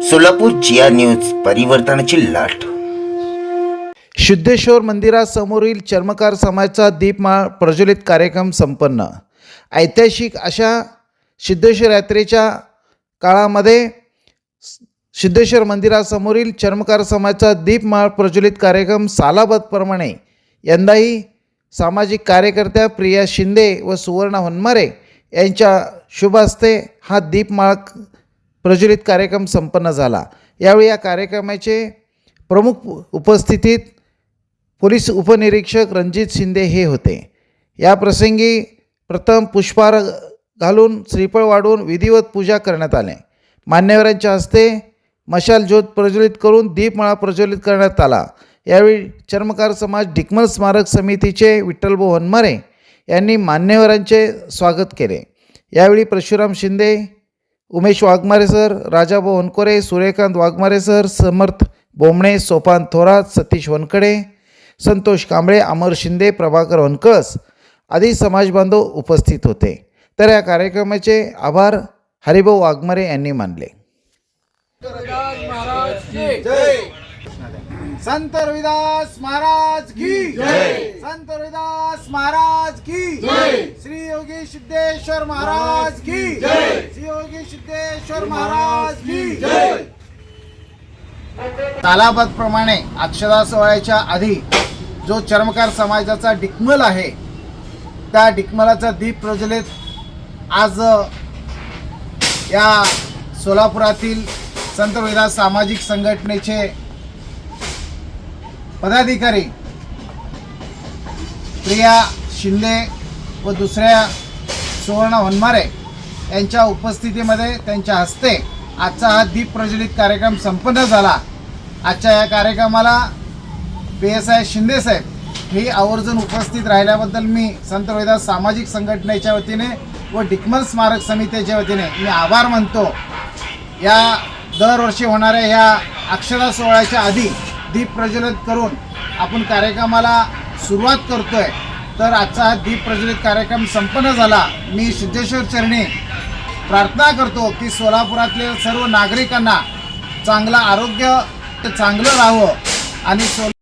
सोलापूर जिया news परिवर्तनाची लाट. सिद्धेश्वर मंदिरासमोरील चर्मकार समाजाचा दीपमाळ प्रज्वलित कार्यक्रम संपन्न. ऐतिहासिक अशा सिद्धेश्वर यात्रेच्या काळामध्ये सिद्धेश्वर मंदिरासमोरील चर्मकार समाजचा दीपमाळ प्रज्वलित कार्यक्रम सालाबदप्रमाणे यंदाही सामाजिक कार्यकर्त्या प्रिया शिंदे व सुवर्णा होनमारे यांच्या शुभ हस्ते हा दीपमाळ प्रज्वलित कार्यक्रम संपन्न झाला. यावेळी या कार्यक्रमाचे प्रमुख उपस्थितीत पोलीस उपनिरीक्षक रणजित शिंदे हे होते. या प्रसंगी प्रथम पुष्पहार घालून श्रीफळ वाढून विधिवत पूजा करण्यात आले. मान्यवरांच्या हस्ते मशाल ज्योत प्रज्वलित करून दीपमाळा प्रज्वलित करण्यात आला. यावेळी चर्मकार समाज डिकमल स्मारक समितीचे विठ्ठलभाऊ हनमारे यांनी मान्यवरांचे स्वागत केले. यावेळी परशुराम शिंदे उमेश वाघमारे सर राजाभाऊ वनकोरे सूर्यकांत वाघमारे सर समर्थ बोमणे सोपान थोरात सतीश वनकडे संतोष कांबळे अमर शिंदे प्रभाकर वनकळस आदी समाजबांधव उपस्थित होते. तर या कार्यक्रमाचे आभार हरिभाऊ वाघमारे यांनी मानले. संत रविदास महाराज की. संत रविदास महाराज की. श्री योगी सिद्धेश्वर महाराज की श्री योगी सिद्धेश्वर महाराज की तालाबतप्रमाणे अक्षदा सोहळ्याच्या आधी जो चर्मकार समाजाचा डिकमल आहे त्या डिकमलाचा दीप प्रज्वलित आज या सोलापुरातील संत रविदास सामाजिक संघटनेचे पदाधिकारी प्रिया शिंदे व दुसऱ्या सुवर्ण होनमारे यांच्या उपस्थितीमध्ये त्यांच्या हस्ते आजचा हा दीप प्रज्वलित कार्यक्रम संपन्न झाला. आजच्या या कार्यक्रमाला पी एस आय शिंदेसाहेब हे आवर्जून उपस्थित राहिल्याबद्दल मी संत रोहिदास सामाजिक संघटनेच्या वतीने व डिकमल स्मारक समितीच्या वतीने मी आभार मानतो. या दरवर्षी होणाऱ्या ह्या अक्षरा सोहळ्याच्या आधी दीप प्रज्वलित करून आपण कार्यक्रमाला सुरुवात करतोय. तर आजचा हा दीप प्रज्वलित कार्यक्रम संपन्न झाला. मी सिद्धेश्वर चरणी प्रार्थना करतो की सोलापुरातल्या सर्व नागरिकांना चांगलं आरोग्य चांगलं राहावं आणि सोला